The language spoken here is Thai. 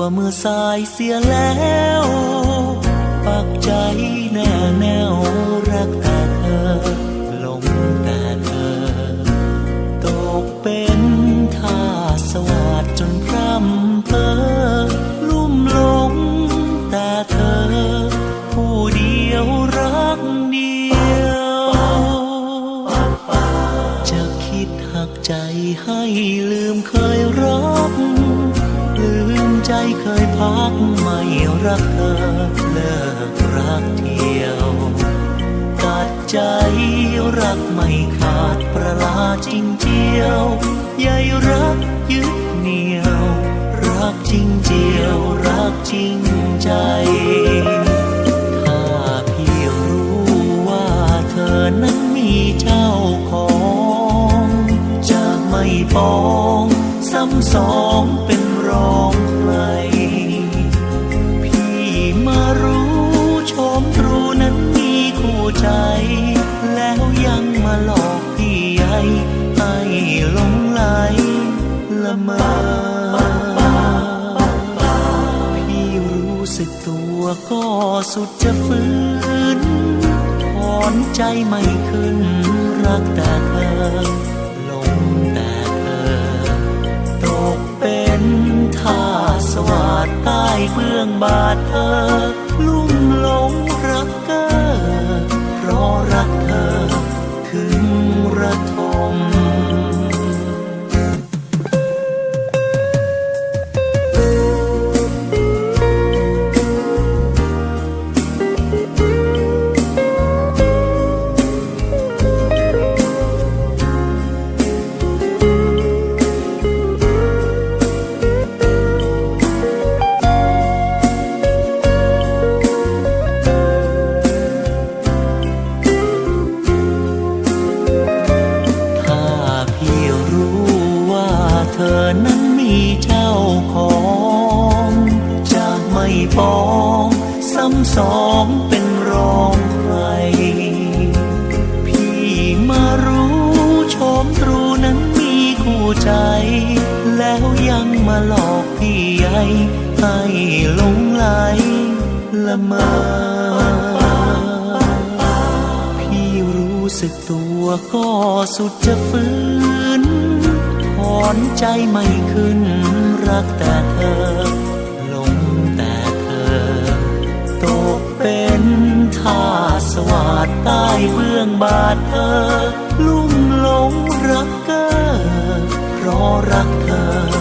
วเมื่อสายเสียแล้ว ปักใจแน่แน่วรักแต่เธอหลงแต่เธอ ตกเป็นท่าสวัสดจนพร่ำเพอลุ่มหลงแต่เธอ ผู้เดียวรักเดียวจะคิดหักใจให้ลืมเคยรัก ลืมใจเคยพักไม่รักเธอเลิกรักเที่ยวตัดใจรักไม่ขาดประลาจริงเจียวใยรักยึดเหนียว รักจริงเจียวรักจริงใจถ้าพี่รู้ว่าเธอนั้นมีเจ้าของ จะไม่ปอง ซ้ำสองเป็น สึกตัวก็สุดจะฝืนถอนใจไม่ขึ้น รักแต่เธอหลงแต่เธอ ตกเป็นท่าสวัสดใต้เบื้องบาทเธอ อนั้นมีเจ้าของจะไม่ปองซ้ำสองเป็นรองใคร พี่มารู้ชมตรูนั้นมีคู่ใจ แล้วยังมาหลอกพี่ใหญ่ให้หลงไหลละเมอพี่รู้สึกตัวก็สุดจะฝืน อนใจไม่ขึ้น รักแต่เธอหลงแต่เธอ ตกเป็นท่าสวาดใต้เบื้องบาทเธอ ลุ่มหลงรักเกอเพราะรักเธอ